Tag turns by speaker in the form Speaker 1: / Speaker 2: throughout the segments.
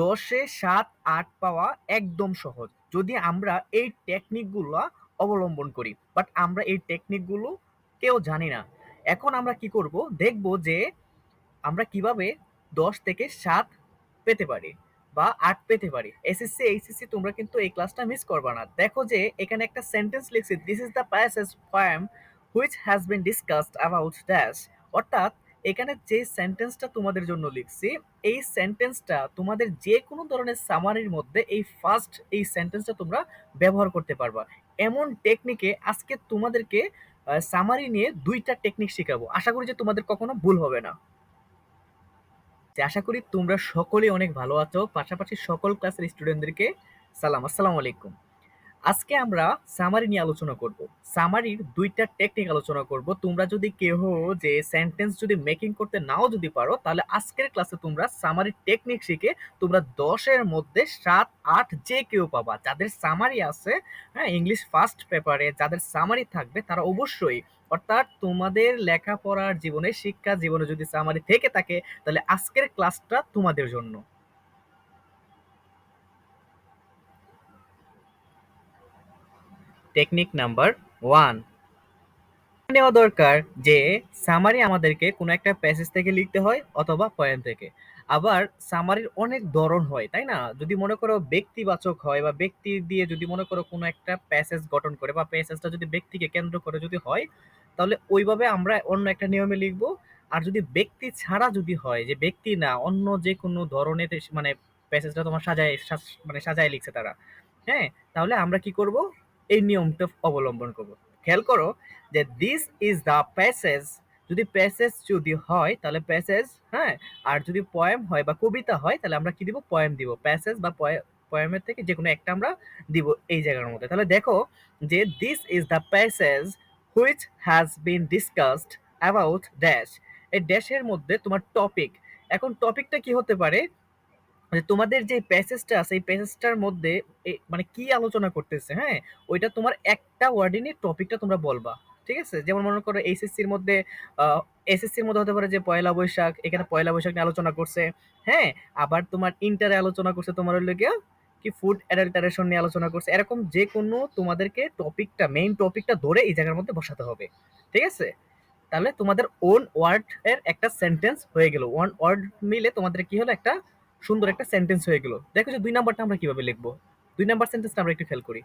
Speaker 1: দশে সাত আট পাওয়া একদম সহজ। যদি আমরা এই টেকনিকগুলো অবলম্বন করি বাট আমরা এই টেকনিকগুলো কেউ জানি না। এখন আমরা কি করব? দেখব যে আমরা কীভাবে দশ থেকে সাত পেতে পারি বা আট পেতে পারি। এসএসসি এইচএসসি তোমরা কিন্তু এই ক্লাসটা মিস করবা না। দেখো যে এখানে একটা সেন্টেন্স লিখছি this is the passage poem which has been discussed about dash অর্থাৎ এখানে যে সেন্টেন্সটা তোমাদের জন্য লিখছি, এই সেন্টেন্সটা তোমাদের যে কোনো ধরনের সামারির মধ্যে এই ফার্স্ট এই সেন্টেন্সটা তোমরা ব্যবহার করতে পারবা। এমন টেকনিকে আজকে তোমাদেরকে সামারি নিয়ে দুইটা টেকনিক শেখাবো। আশা করি যে তোমাদের কখনো ভুল হবে না। আশা করি তোমরা সকলেই অনেক ভালো আছো। পাশাপাশি সকল ক্লাসের স্টুডেন্টদেরকে সালাম। আসসালামু আলাইকুম। আজকে আমরা সামারি নিয়ে আলোচনা করব। সামারির দুইটা টেকনিক আলোচনা করব। তোমরা যদি কেহ যে সেন্টেন্স যদি মেকিং করতে নাও যদি পারো, তাহলে আজকের ক্লাসে তোমরা সামারি টেকনিক শিখে তোমরা দশের মধ্যে সাত, আট যে কেউ পাবা। যাদের সামারি আছে হ্যাঁ ইংলিশ ফার্স্ট পেপারে যাদের সামারি থাকবে, তারা অবশ্যই অর্থাৎ তোমাদের লেখাপড়ার জীবনে শিক্ষা জীবনে যদি সামারি থেকে থাকে, তাহলে আজকের ক্লাসটা তোমাদের জন্য। টেকনিক নাম্বার ওয়ান নেওয়া দরকার যে সামারি আমাদেরকে কোনো একটা প্যাসেজ থেকে লিখতে হয় অথবা পয়েন্ট থেকে। আবার সামারির অনেক ধরন হয়, তাই না? যদি মনে করো ব্যক্তিবাচক হয় বা ব্যক্তি দিয়ে যদি মনে করো কোনো একটা প্যাসেজ গঠন করে বা প্যাসেজটা যদি ব্যক্তিকে কেন্দ্র করে যদি হয়, তাহলে ওইভাবে আমরা অন্য একটা নিয়মে লিখব। আর যদি ব্যক্তি ছাড়া যদি হয়, যে ব্যক্তি না, অন্য যে কোনো ধরনের মানে প্যাসেজটা তোমার সাজায় মানে সাজায় লিখছে তারা হ্যাঁ? তাহলে আমরা কি করব? এই নিয়মটা অবলম্বন করব। খেয়াল করো যে দিস ইজ দ্য প্যাসেজ যদি প্যাসেজ যদি হয়, তাহলে প্যাসেজ হ্যাঁ? আর যদি পয়েম হয় বা কবিতা হয়, তাহলে আমরা কি দিব? পয়েম দিব। প্যাসেজ বা পয়েমের থেকে যে কোনো একটা আমরা দিব এই জায়গার মধ্যে। তাহলে দেখো যে this is the passage which has been discussed about dash এই ড্যাশের মধ্যে তোমার টপিক এখন টপিকটা কি হতে পারে? মানে তোমাদের যে প্যাসেজটা আছে এই প্যাসেজটার মধ্যে মানে কি আলোচনা করতেছে হ্যাঁ? ওইটা তোমার একটা ওয়ার্ডে নিয়ে টপিকটা তোমরা বলবা, ঠিক আছে? যেমন মনে করো এইচএসসির মধ্যে এসএসসির মধ্যে হতে পারে যে পয়লা বৈশাখ, এখানে পয়লা বৈশাখ নিয়ে আলোচনা করছে হ্যাঁ? আবার তোমার ইন্টারে আলোচনা করছে, তোমার হলো কি ফুড অ্যাডাল্টারেশন নিয়ে আলোচনা করছে, এরকম যে কোনো তোমাদেরকে টপিকটা মেইন টপিকটা ধরে এই জায়গার মধ্যে বসাতে হবে, ঠিক আছে? তাহলে তোমাদের ওন ওয়ার্ড এর একটা সেন্টেন্স হয়ে গেল। ওয়ান ওয়ার্ড মিলে তোমাদের কি হলো একটা সুন্দর একটা সেন্টেন্স হয়ে গেল। দেখো যে দুই নাম্বারটা আমরা কীভাবে লিখব? দুই নাম্বার সেন্টেন্সটা আমরা একটু খেয়াল করি।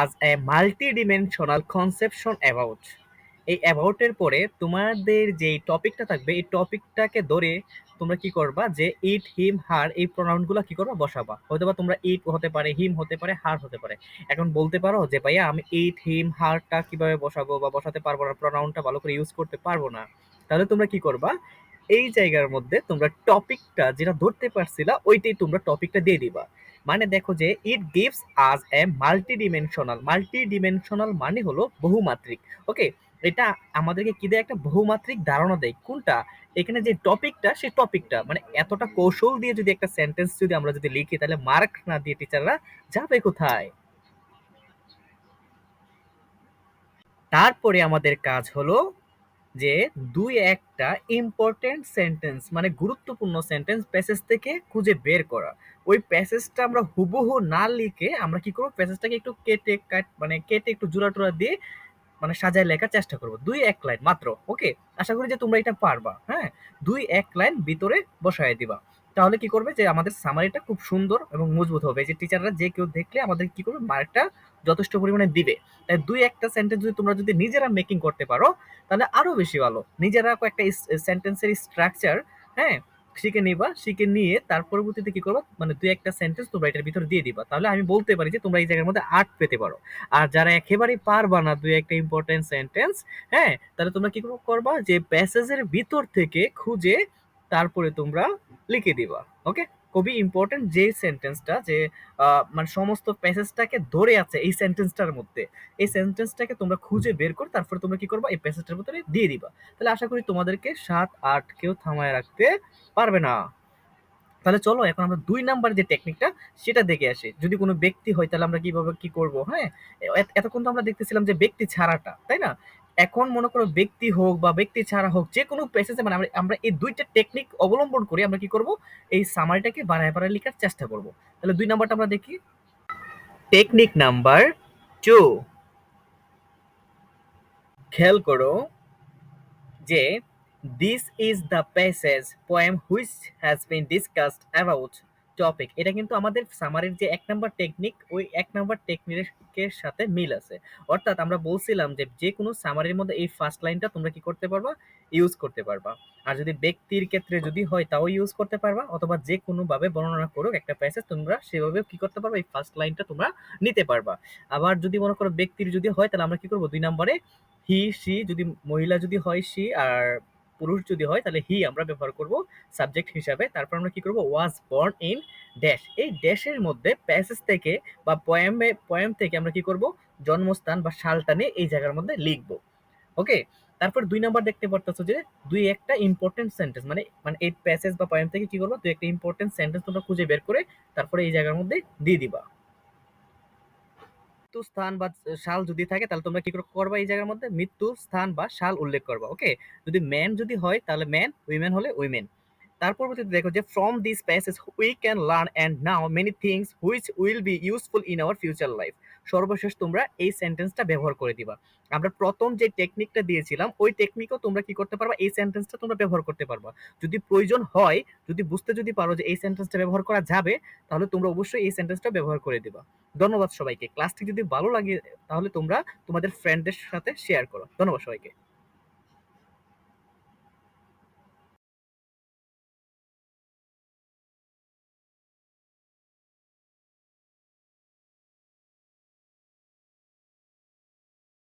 Speaker 1: আজ এ multidimensional কনসেপশন অ্যাবাউট এই অ্যাবাউটের পরে তোমাদের যে টপিকটা থাকবে, এই টপিকটাকে ধরে তোমরা কি করবা যে ইট হিম হার এই প্রোনাউনগুলো কি করবা? বসাবা। হয়তো বা তোমরা ইট হতে পারে হিম হতে পারে হার হতে পারে। এখন বলতে পারো যে, ভাইয়া, আমি ইট হিম হারটা কীভাবে বসাবো বা বসাতে পারব না প্রোনাউনটা ভালো করে ইউজ করতে পারব না? তাহলে তোমরা কি করবা? এই জায়গার মধ্যে তোমরা টপিকটা যেটা ধরতে পারছিলা, ওইটাই তোমরা টপিকটা দিয়ে দিবা। মানে দেখো যে it gives us a multi dimensional multi dimensional মানে হলো বহুমাত্রিক ওকে এটা আমাদেরকে কি দেয়? একটা বহুমাত্রিক ধারণা দেয়। কোনটা? এখানে যে টপিকটা, সেই টপিকটা। মানে এতটা কৌশল দিয়ে যদি একটা সেন্টেন্স যদি আমরা যদি লিখি, তাহলে মার্ক না দিয়ে টিচাররা যাবে কোথায়? তারপরে আমাদের কাজ হলো যে দুই একটা ইম্পর্টেন্ট সেন্টেন্স মানে গুরুত্বপূর্ণ সেন্টেন্স প্যাসেজ থেকে খুঁজে বের করা। ওই প্যাসেজটা আমরা হুবহু না লিখে আমরা কি করব? প্যাসেজটাকে একটু কেটে কাট মানে কেটে একটু জোড়া টোড়া দিয়ে মানে সাজায় লেখার চেষ্টা করব। দুই এক লাইন মাত্র, ওকে? আশা করি যে তোমরা এটা পারবা হ্যাঁ? দুই এক লাইন ভিতরে বসায় দিবা। তাহলে কি করবে যে আমাদের সামারিটা খুব সুন্দর এবং মজবুত হবে। যে টিচাররা যে কেউ দেখলে আমাদের কি করবে? মার্কটা যথেষ্ট পরিমাণে দিবে। তাই দুই একটা সেন্টেন্স যদি তোমরা যদি নিজেরা মেকিং করতে পারো, তাহলে আরও বেশি ভালো। নিজেরা কয়েকটা সেন্টেন্সের স্ট্রাকচার হ্যাঁ? শিখে নিবা, শিখে নিয়ে তার পরবর্তীতে কি করবা? মানে দুই একটা সেন্টেন্স তোমরা এটার ভিতরে দিয়ে দিবা। তাহলে আমি বলতে পারি যে তোমরা এই জায়গার মধ্যে আর্ট পেতে পারো। আর যারা একেবারেই পারবা না দুই একটা ইম্পর্টেন্ট সেন্টেন্স হ্যাঁ? তাহলে তোমরা কি করবা যে প্যাসেজের ভিতর থেকে খুঁজে তারপরে তোমরা লিখে দিবা ওকে খুবই ইম্পর্টেন্ট যে সেন্টেন্সটা যে মানে সমস্ত প্যাসেজটাকে ধরে আছে এই সেন্টেন্সটার মধ্যে। এই সেন্টেন্সটাকে তোমরা খুঁজে বের করে তারপরে তোমরা কি করবা? এই প্যাসেজটার ভিতরে দিয়ে দিবা। তাহলে আশা করি তোমাদেরকে সাত, আট কেউ থামায় রাখতে পারবে না। তাহলে চলো, এখন আমরা দুই নাম্বার যে টেকনিকটা সেটা দেখে আসি। যদি কোনো ব্যক্তি হয়, তাহলে আমরা কীভাবে কি করব হ্যাঁ? এতক্ষণ তো আমরা দেখতেছিলাম যে ব্যক্তি ছাড়াটা, তাই না? এখন মনে করো ব্যক্তি হোক বা ব্যক্তি ছাড়া হোক, যে কোনো প্যাসেজে মানে আমরা এই দুইটা টেকনিক অবলম্বন করে, আমরা কি করব? এই সামারিটাকে বাড়ায় বাড়ায় লেখার চেষ্টা করব। তাহলে দুই নাম্বারটা আমরা দেখি। টেকনিক নাম্বার টু খেয়াল করো যে this is the passage poem which has been discussed about topic এটা কিন্তু আমাদের সামারির যে এক নাম্বার টেকনিক ওই এক নাম্বার টেকনিকের সাথে মিল আছে। অর্থাৎ আমরা বলছিলাম যে যে কোনো সামারির মধ্যে এই ফার্স্ট লাইনটা তোমরা কি করতে পারবা? ইউজ করতে পারবা। আর যদি ব্যক্তির ক্ষেত্রে যদি হয়, তাও ইউজ করতে পারবা, অথবা যে কোনোভাবে বর্ণনা করুক একটা প্যাসেজ তোমরা সেভাবেও কি করতে পারবা? এই ফার্স্ট লাইনটা তোমরা নিতে পারবা। আবার যদি মনে করো ব্যক্তির যদি হয়, তাহলে আমরা কি করব? দুই নম্বরে হি সি যদি মহিলা যদি হয় সি আর পুরুষ যদি হয়, তাহলে হি আমরা ব্যবহার করব সাবজেক্ট হিসাবে। তারপর আমরা কি করব? ওয়াজ বর্ন ইন ড্যাশ এই ড্যাশের মধ্যে প্যাসেজ থেকে বা পয়েমে পয়েম থেকে আমরা কি করব? জন্মস্থান বা সালটা নিয়ে এই জায়গার মধ্যে লিখব। ওকে তারপর দুই নাম্বার দেখতে পারতেছো যে, দুই একটা ইম্পর্টেন্ট সেন্টেন্স মানে মানে এই প্যাসেজ বা পয়েম থেকে কি করব? দুই একটা ইম্পর্টেন্ট সেন্টেন্স তোমরা খুঁজে বের করে তারপরে এই জায়গার মধ্যে দিয়ে দিবা। মৃত্যু স্থান বা শাল যদি থাকে, তাহলে তোমরা কি করবা এই জায়গার মধ্যে? মৃত্যু স্থান বা শাল উল্লেখ করবা ওকে যদি ম্যান যদি হয়, তাহলে ম্যান উইমেন হলে উইমেন তার পরবর্তীতে দেখো যে from this passage we can learn and know many things which will be useful in our future life সর্বশেষ তোমরা এই সেন্টেন্সটা ব্যবহার করে দিবা। আমরা প্রথম যে টেকনিকটা দিয়েছিলাম, ওই টেকনিকও তোমরা কি করতে পারবা? এই সেন্টেন্সটা তোমরা ব্যবহার করতে পারবা। যদি প্রয়োজন হয়, যদি বুঝতে যদি পারো যে এই সেন্টেন্সটা ব্যবহার করা যাবে, তাহলে তোমরা অবশ্যই এই সেন্টেন্সটা ব্যবহার করে দিবা। ধন্যবাদ সবাইকে। ক্লাসটি যদি ভালো লাগে, তাহলে তোমরা তোমাদের ফ্রেন্ডদের সাথে শেয়ার করো। ধন্যবাদ সবাইকে।